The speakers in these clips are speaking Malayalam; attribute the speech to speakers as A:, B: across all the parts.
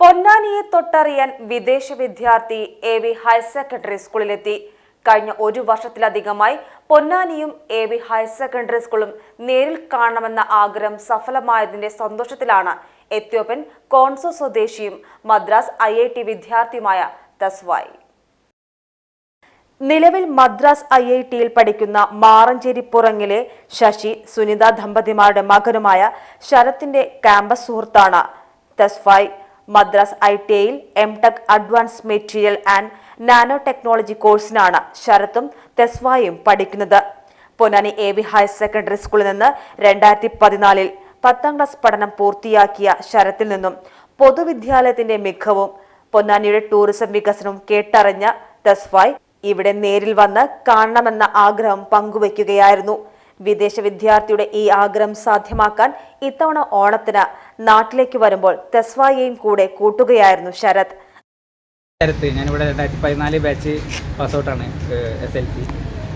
A: പൊന്നാനിയെ തൊട്ടറിയാൻ വിദേശ വിദ്യാർത്ഥി എ വി ഹയർ സെക്കൻഡറി സ്കൂളിലെത്തി. കഴിഞ്ഞ ഒരു വർഷത്തിലധികമായി പൊന്നാനിയും എ വി ഹയർ സെക്കൻഡറി സ്കൂളും നേരിൽ കാണണമെന്ന ആഗ്രഹം സഫലമായതിന്റെ സന്തോഷത്തിലാണ് എത്യോപ്യൻ കോൺസോ സ്വദേശിയും മദ്രാസ് ഐ ഐ ടി വിദ്യാർത്ഥിയുമായ തസ്വായി. നിലവിൽ മദ്രാസ് ഐ ഐ ടിയിൽ പഠിക്കുന്ന മാറഞ്ചേരി പുറങ്ങിലെ ശശി സുനിത ദമ്പതിമാരുടെ മകനുമായ ശരത്തിന്റെ ക്യാമ്പസ് സുഹൃത്താണ് തസ്ഫായ് മദ്രാസ് ഐ ടി ഐയിൽ M tech advance material and nano technology കോഴ്സിനാണ് ശരത്തും തെസ്വായും പഠിക്കുന്നത്. Ponnani A V higher secondary സ്കൂളിൽ നിന്ന് രണ്ടായിരത്തി പതിനാലിൽ പത്താം ക്ലാസ് പഠനം പൂർത്തിയാക്കിയ ശരത്തിൽ നിന്നും പൊതുവിദ്യാലയത്തിന്റെ മികവും പൊന്നാനിയുടെ ടൂറിസം വികസനവും കേട്ടറിഞ്ഞ തസ്ഫായ് ഇവിടെ നേരിൽ വന്ന് കാണണമെന്ന ആഗ്രഹം പങ്കുവയ്ക്കുകയായിരുന്നു. വിദേശ വിദ്യാർത്ഥിയുടെ ഈ ആഗ്രഹം സാധ്യമാക്കാൻ ഇത്തവണ ഓണത്തിന് നാട്ടിലേക്ക് വരുമ്പോൾ തെസ്വായെയും കൂടെ കൂട്ടുകയായിരുന്നു ശരത്.
B: ശരത്ത് ഞാനിവിടെ രണ്ടായിരത്തി പതിനാല് ബാച്ച് പാസ് ഔട്ടാണ് എസ് എൽ സി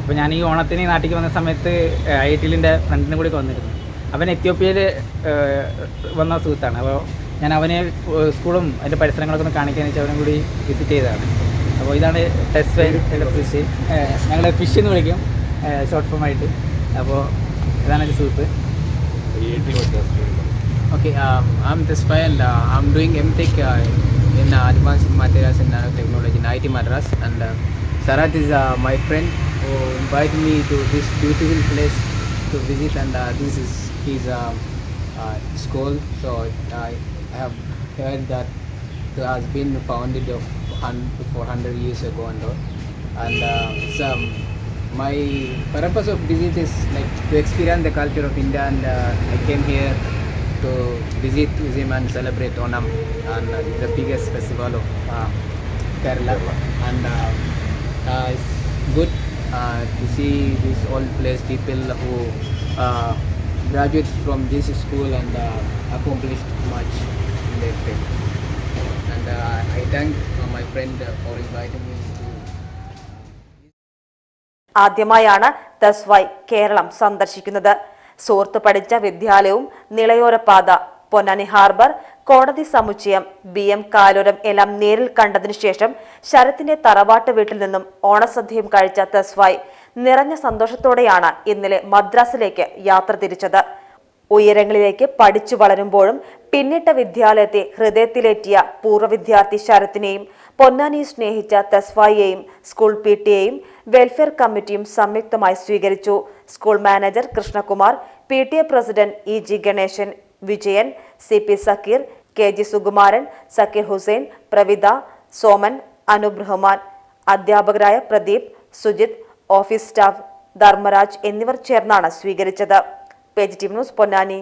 B: അപ്പോൾ ഞാൻ ഈ ഓണത്തിന് നാട്ടിലേക്ക് വന്ന സമയത്ത് ഐ ടി എല്ലിന്റെ ഫ്രണ്ടിനും കൂടി വന്നിരുന്നു. അവൻ എത്യോപ്യയിൽ വന്ന സുഹൃത്താണ്. അപ്പോൾ ഞാൻ അവനെ സ്കൂളും അതിന്റെ പരിസരങ്ങളൊക്കെ ഒന്ന് കാണിക്കാൻ വെച്ചാൽ അവനും കൂടി വിസിറ്റ് ചെയ്തതാണ്. അപ്പോൾ ഇതാണ് ടെസ്റ്റ് ഫിഷ് ഞങ്ങൾ ഫിഷ് എന്ന് വിളിക്കും ഷോർട്ട് ഫോം ആയിട്ട്. അപ്പോൾ ഇതാണ് എൻ്റെ സുഹൃത്ത്
C: Okay, um, I'm Tesfai and uh, I'm doing MTech uh, in uh, Advanced Materials and Nanotechnology in IT Madras. And uh, Sarat is uh, my friend who invited me to this beautiful place to visit. And uh, this is his um, uh, school. So I have heard that it has been founded of hun- 400 years ago and all. And uh, it's, um, my purpose of visit is like to experience the culture of India and uh, I came here to visit him and celebrate Onam. And uh, the biggest festival of uh, Kerala. And uh, uh, it's good uh, to see these old place people who uh, graduate from this school and accomplished much in their field and I thank my friend for inviting me
A: ആദ്യമായാണ് ദസ്വായ് കേരളം സന്ദർശിക്കുന്നത്. സുഹൃത്ത് പഠിച്ച വിദ്യാലയവും നിളയോരപാത പൊന്നാനി ഹാർബർ കോടതി സമുച്ചയം ബി എം കാലോരം എല്ലാം നേരിൽ കണ്ടതിനു ശേഷം ശരത്തിന്റെ തറവാട്ട് വീട്ടിൽ നിന്നും ഓണസദ്യയും കഴിച്ച തസ്വായ് നിറഞ്ഞ സന്തോഷത്തോടെയാണ് ഇന്നലെ മദ്രാസിലേക്ക് യാത്ര തിരിച്ചത്. ഉയരങ്ങളിലേക്ക് പഠിച്ചു വളരുമ്പോഴും പിന്നിട്ട വിദ്യാലയത്തെ ഹൃദയത്തിലേറ്റിയ പൂർവ വിദ്യാർത്ഥി ശരത്തിനെയും പൊന്നാനി സ്നേഹിച്ച തസ്വായിയെയും സ്കൂൾ പി ടിയെയും വെൽഫെയർ കമ്മിറ്റിയും സംയുക്തമായി സ്വീകരിച്ചു. School manager Krishnakumar P T A president E G Ganesan Vijayan C P Sakeer K G Sukumaran Sakeer Hussain Pravitha Soman Anoop Rahman അധ്യാപകരായ പ്രദീപ് സുജിത് ഓഫീസ് സ്റ്റാഫ് ധർമ്മരാജ് എന്നിവർ ചേർന്നാണ് സ്വീകരിച്ചത്. T news Ponnani.